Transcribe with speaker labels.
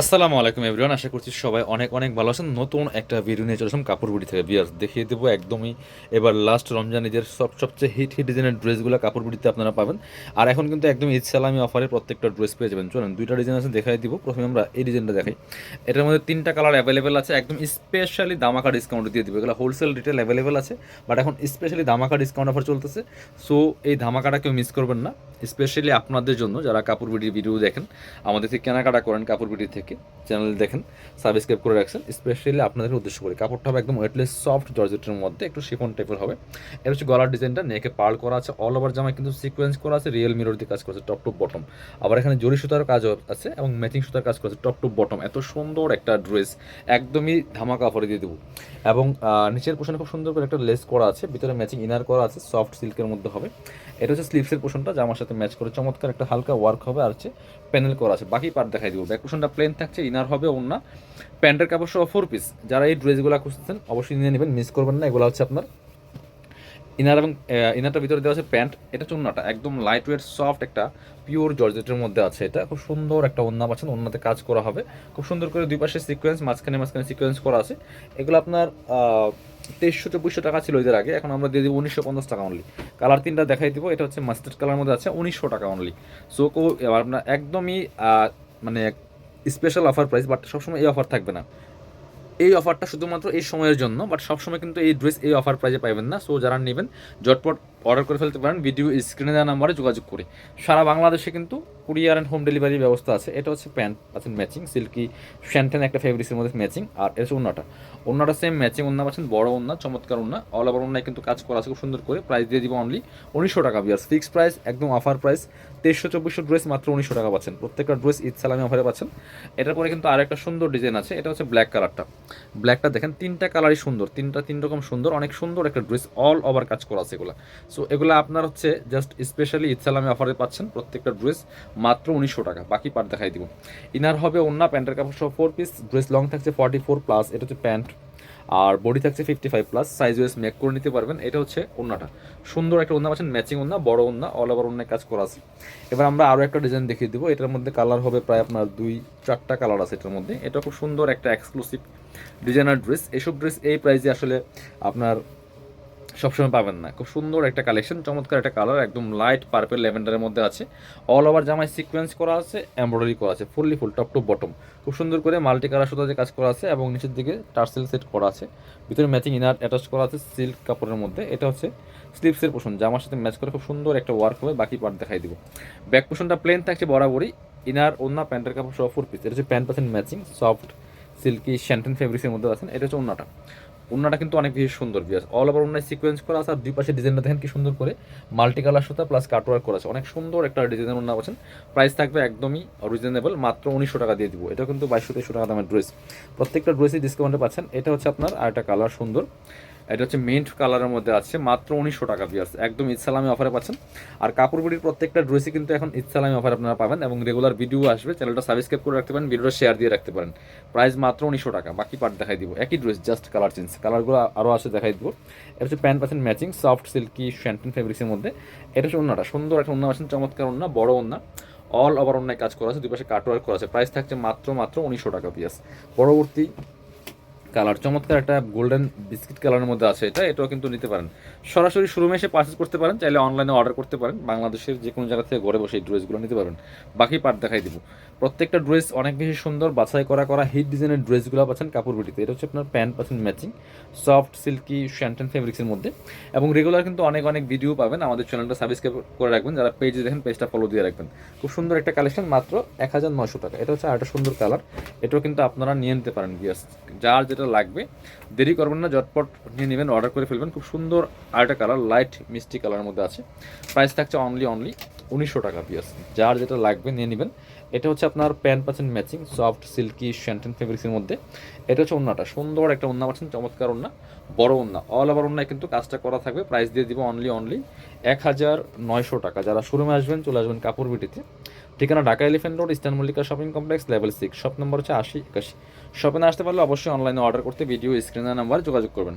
Speaker 1: আসসালামু আলাইকুম এভরিওয়ান আশা করছি সবাই অনেক অনেক ভালো আছেন। নতুন একটা ভিডিও নিয়ে চলেছিলাম কাপড় বুড়ি থেকে। বিয়ার্স দেখিয়ে দেবো একদমই এবার লাস্ট রমজান ঈদের সব সবচেয়ে হিট হিট ডিজাইনের ড্রেসগুলো কাপড় বুড়িতে আপনারা পাবেন। আর এখন কিন্তু একদম ঈদ সালামি অফারে প্রত্যেকটা ড্রেস পেয়ে যাবেন। চলেন, দুইটা ডিজাইন আছে, দেখাই দিব। প্রথমে আমরা এই ডিজাইনটা দেখাই। এটার মধ্যে তিনটা কালার অ্যাভেলেবেল আছে। একদম স্পেশালি দামাকা ডিসকাউন্ট দিয়ে দিব। এগুলো হোলসেল রিটেল অ্যাভেলেবেল আছে বাট এখন স্পেশালি দামাকা ডিসকাউন্ট অফার চলতেছে। সো এই ধামাকাটা কেউ মিস করবেন না। স্পেশালি আপনাদের জন্য, যারা কাপড় বিডির ভিডিও দেখেন, আমাদের থেকে কেনাকাটা করেন কাপড় বিডি থেকে চ্যানেল দেখেন সাবস্ক্রাইব করে রাখছেন স্পেশালি আপনাদের উদ্দেশ্য করে। কাপড়টা হবে একদম ওয়েটলেস সফট জর্জেটের মধ্যে, একটু শিফন টাইপের হবে। এটা হচ্ছে গলার ডিজাইনটা নেকে পার্ল করা আছে অল ওভার জামায় কিন্তু সিকোয়েন্স করা আছে রিয়েল মিরর দিয়ে কাজ করেছে টপ টু বটম আবার এখানে জরি সুতার কাজ আছে এবং ম্যাচিং সুতার কাজ করেছে টপ টু বটম এত সুন্দর একটা ড্রেস একদমই ধামাকা অফারে দিয়ে দেবো। এবং নিচের পোশনে খুব সুন্দর করে একটা লেস করা আছে, ভিতরে ম্যাচিং ইনার করা আছে সফট সিল্কের মধ্যে হবে। এটা হচ্ছে স্লিভসের পোশনটা জামার সাথে ম্যাচ করে চমৎকার একটা হালকা ওয়ার্ক হবে, আর হচ্ছে প্যানেল করা আছে। বাকি পার্ট দেখাই দিব। ব্যাক পোশনটা প্লেন থাকছে ইনার হবে ওনা প্যান্টের কাপড় সহ ফোর পিস যারা এই ড্রেসগুলো খুঁজতেছেন, অবশ্যই নিয়ে নেবেন মিস করবেন না, এগুলো হচ্ছে আপনার ইনার এবং ইনারটার ভিতরে দেওয়া আছে প্যান্ট। এটা চুন্নাটা, একদম লাইট ওয়েট সফট একটা পিওর জর্জেটের মধ্যে আছে এটা। খুব সুন্দর একটা ওন্না পাচ্ছেন ওন্নাতে কাজ করা হবে। খুব সুন্দর করে দুই পাশে সিকোয়েন্স মাঝখানে মাঝখানে সিকোয়েন্স করা আছে। এগুলো আপনার তেইশশো চব্বিশশো টাকা ছিল এদের আগে, এখন আমরা দিয়ে দিব উনিশশো পঞ্চাশ টাকা অনলি কালার তিনটা দেখাই দিব, এটা হচ্ছে মাস্টার্ড কালার মধ্যে আছে, উনিশশো টাকা অনলি সো আপনার একদমই মানে স্পেশাল অফার প্রাইস বাট সবসময় এই অফার থাকবে না। এই অফারটা শুধুমাত্র এই সময়ের জন্য বাট সবসময় কিন্তু এই ড্রেস এই অফার প্রাইজে পাবেন না। সো যারা নেবেন ঝটপট অর্ডার করে ফেলতে পারেন, ভিডিও স্ক্রিনে দেওয়া নাম্বারে যোগাযোগ করে। সারা বাংলাদেশে কিন্তু কুরিয়ার অ্যান্ড হোম ডেলিভারি ব্যবস্থা আছে। এটা হচ্ছে প্যান্ট পাচ্ছেন ম্যাচিং, সিল্কি শ্যান্টেন একটা ফেব্রিক্সের মধ্যে ম্যাচিং, আর এটা অন্যটা অন্যটা সেম ম্যাচিং অন্য পাচ্ছেন বড় অন্য চমৎকার অন্য অল ওভার অন্যায় কিন্তু কাজ করা আছে, খুব সুন্দর করে। প্রাইস দিয়ে দিব অনলি উনিশশো টাকা বিয়ার্স ফিক্সড প্রাইস একদম অফার প্রাইস তেইশশো চব্বিশশো ড্রেস মাত্র উনিশশো টাকা পাচ্ছেন। প্রত্যেকটা ড্রেস ঈদ সালামি অফারে পাচ্ছেন। এটার পরে কিন্তু আর একটা সুন্দর ডিজাইন আছে। এটা হচ্ছে ব্ল্যাক কালারটা ব্ল্যাকটা দেখেন, তিনটা কালারই সুন্দর, তিনটা তিন রকম সুন্দর, অনেক সুন্দর একটা ড্রেস অল ওভার কাজ করা আছে এগুলো। এগুলো আপনার হচ্ছে জাস্ট স্পেশালি ঈদ সালামি অফারে পাচ্ছেন প্রত্যেকটা ড্রেস মাত্র উনিশশো টাকা। বাকি পার্ট দেখাই দিব। ইনার হবে অন্য প্যান্টের কাপড় সহ ফোর পিস ড্রেস লং থাকছে ফর্টি ফোর প্লাস এটা হচ্ছে প্যান্ট। আর বডি থাকছে fifty five plus size waist make করে নিতে পারবেন, এটা হচ্ছে ওন্নাটা সুন্দর একটা ওন্না পাচ্ছেন ম্যাচিং ওন্না বড় ওন্না অল ওভার ওন্নায় কাজ করা আছে। এবার আমরা আরও একটা ডিজাইন দেখিয়ে দেবো, এটার মধ্যে কালার হবে প্রায় আপনার দুই, চারটা কালার আছে এটার মধ্যে। এটা খুব সুন্দর একটা এক্সক্লুসিভ ডিজাইনার ড্রেস এইসব ড্রেস এই প্রাইসে আসলে আপনার সবসময় পাবেন না। খুব সুন্দর একটা কালেকশন চমৎকার একটা কালার একদম লাইট পার্পেল ল্যাভেন্ডারের মধ্যে আছে। অল ওভার জামায় সিকোয়েন্স করা আছে এমব্রয়ডারি করা আছে fully full top to bottom খুব সুন্দর করে মাল্টি কালার সুতাতে কাজ করা আছে এবং নিচের দিকে টার্সেল সেট করা আছে। ভিতরে ম্যাচিং ইনার অ্যাটাচ করা আছে সিল্ক কাপড়ের মধ্যে। এটা হচ্ছে স্লিপসের পোষণ জামার সাথে ম্যাচ করে খুব সুন্দর একটা ওয়ার্ক হবে, বাকি পার্ট দেখাই দিব। ব্যাক পোষণটা প্লেন থাকছে বরাবরই ইনার অন্য প্যান্টের কাপড় সহ ফোর পিস এটা হচ্ছে প্যান্ট পাচ্ছেন ম্যাচিং সফট সিল্কি শ্যান্টেন ফেব্রিক্সের মধ্যে আছেন। এটা হচ্ছে অন্যটা ওন্নাটা কিন্তু অনেক বেশি সুন্দর বিয়াস অল ওভার ওনার সিকোয়েন্স করা আছে, আর দুই পাশে ডিজাইনটা দেখেন কি সুন্দর করে। মাল্টি কালার সুতা প্লাস কাটওয়ার্ক করা আছে। অনেক সুন্দর একটা ডিজাইন ওনার পাচ্ছেন প্রাইস থাকবে একদমই রিজনেবল মাত্র উনিশশো টাকা দিয়ে দিব। এটা কিন্তু বাইশশো তেইশশো টাকা দামের ড্রেস প্রত্যেকটা ড্রেসই ডিসকাউন্টে পাচ্ছেন। এটা হচ্ছে আপনার আর একটা কালার সুন্দর। এটা হচ্ছে মেন্ট কালারের মধ্যে আছে, মাত্র উনিশশো টাকা বিয়ার্স একদম ইসলামী অফারে পাচ্ছেন। আর কাপড় বিড়ির প্রত্যেকটা ড্রেসই কিন্তু এখন ইসলামী অফার আপনারা পাবেন এবং রেগুলার ভিডিও আসবে চ্যানেলটা সাবস্ক্রাইব করে রাখতে পারেন ভিডিওটা শেয়ার দিয়ে রাখতে পারেন। প্রাইস মাত্র উনিশশো টাকা, বাকি পার্ট দেখাই দিব। একই ড্রেস জাস্ট কালার চেঞ্জ কালারগুলো আরও আছে, দেখাই দিব। এটা হচ্ছে প্যান্ট পাচ্ছেন ম্যাচিং সফট সিল্কি শ্যান্টিন ফেব্রিক্সের মধ্যে। এটা হচ্ছে অন্যটা সুন্দর একটা অন্য আছেন চমৎকার অন্য বড় অন্য অল ওভার অন্যায় কাজ করা আছে দুই পাশে কাটওয়ার্ক করা আছে। প্রাইস থাকছে মাত্র মাত্র উনিশশো টাকা পিয়াস পরবর্তী কালার, চমৎকার একটা গোল্ডেন বিস্কিট কালারের মধ্যে আছে এটা, এটাও কিন্তু নিতে পারেন। সরাসরি শোরুমে এসে পারচেস করতে পারেন, চাইলে অনলাইনে অর্ডার করতে পারেন, বাংলাদেশের যে কোনো জায়গা থেকে ঘরে বসে এই ড্রেসগুলো নিতে পারবেন। বাকি পার্ট দেখাই দিব। প্রত্যেকটা ড্রেস অনেক বেশি সুন্দর, বাছাই করা করা হিট ডিজাইনের ড্রেসগুলো পাচ্ছেন কাপড় এটা হচ্ছে আপনার প্যান্ট পাচ্ছেন ম্যাচিং সফট সিল্কি শ্যান্টেন ফেব্রিক্সের মধ্যে। এবং রেগুলার কিন্তু অনেক অনেক ভিডিও পাবেন। আমাদের চ্যানেলটা সাবস্ক্রাইব করে রাখবেন। যারা পেজে দেখেন পেজটা ফলো দিয়ে রাখবেন। খুব সুন্দর একটা কালেকশন মাত্র এক হাজার টাকা। এটা হচ্ছে আরেকটা সুন্দর কালার এটাও কিন্তু আপনারা নিয়ে নিতে পারেন বিয়াস যার যেটা লাগবে। দেরি করবেন না, ঝটপট নিয়ে নেবেন অর্ডার করে ফেলবেন। খুব সুন্দর আরেকটা কালার লাইট মিষ্টি কালারের মধ্যে আছে। প্রাইস থাকছে অনলি অনলি উনিশশো টাকা পিয়াস যার যেটা লাগবে নিয়ে নেবেন। এটা হচ্ছে আপনার প্যান্ট পাচ্ছেন ম্যাচিং সফট সিল্কি শ্যান্টেন ফেব্রিক্সের মধ্যে। এটা হচ্ছে ওন্নাটা। সুন্দর একটা ওন্না পাচ্ছেন, চমৎকার ওন্না, বড় ওন্না। অল ওভার ওন্নায় কিন্তু কাজটা করা থাকবে। প্রাইস দিয়ে দিব অনলি অনলি এক হাজার নয়শো টাকা। যারা শোরুমে আসবেন, চলে আসবেন কাপড় বিটিতে। ঠিকানা Dhaka Elephant Road, Eastern Mallika Shopping Complex, level six. Shop number হচ্ছে আশি একাশি। শপে আসতে পারলে অবশ্যই অনলাইনে অর্ডার করতে ভিডিও স্ক্রিনের নাম্বার যোগাযোগ করবেন।